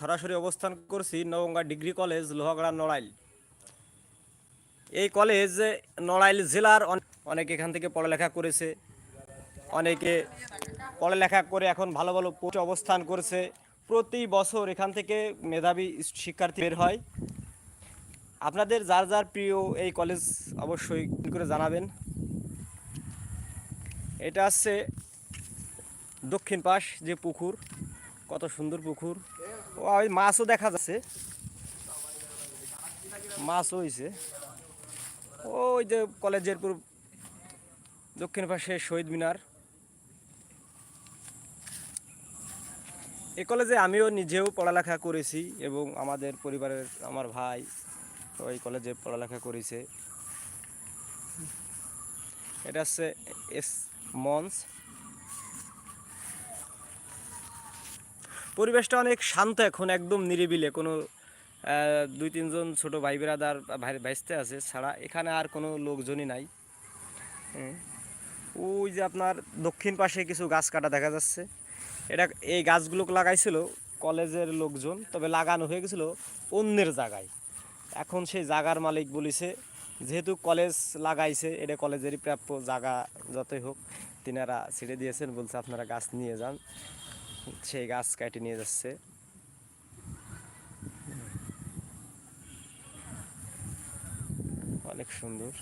সরাসরি অবস্থান করছি নবঙ্গা ডিগ্রি কলেজ, লোহাগড়া, নড়াইল। এই কলেজ নড়াইল জেলার অন- অনেকে এখান থেকে পড়ালেখা করেছে। অনেকে পড়ালেখা করে এখন ভালো ভালো পোস্টে অবস্থান করছে। প্রতি বছর এখান থেকে মেধাবী শিক্ষার্থী বের হয়। আপনাদের যার যার প্রিয় এই কলেজ অবশ্যই করে জানাবেন। এটা হচ্ছে দক্ষিণ পাশ যে পুকুর, কত সুন্দর পুকুর। ওই মাছও দেখা যাচ্ছে। মাছও হয়েছে ওই যে কলেজের পুরো দক্ষিণ পাশে শহীদ মিনার। এই কলেজে আমিও নিজেও পড়ালেখা করেছি এবং আমাদের পরিবারের আমার ভাই ওই কলেজে পড়ালেখা করেছে। এটা হচ্ছে এস মঞ্চ। পরিবেশটা অনেক শান্ত এখন, একদম নিরিবিলে। কোনো দুই তিনজন ছোট ভাই বেরাদার ভাই আছে ছাড়া এখানে আর কোনো লোকজনই নাই। হ্যাঁ। ওই যে আপনার দক্ষিণ পাশে কিছু গাছ কাটা দেখা যাচ্ছে। এটা এই গাছগুলো লাগাইছিল কলেজের লোকজন, তবে লাগানো হয়ে গেছিল অন্যের জায়গায়। এখন সেই জাগার মালিক বলেছে, যেহেতু কলেজ লাগাইছে, এটা কলেজেরই প্রাপ্য জায়গা, যতই হোক, তিনারা ছেড়ে দিয়েছেন, বলছে, আপনারা গাছ নিয়ে যান। সেই গাছ কেটে নিয়ে যাচ্ছে। অনেক সুন্দর।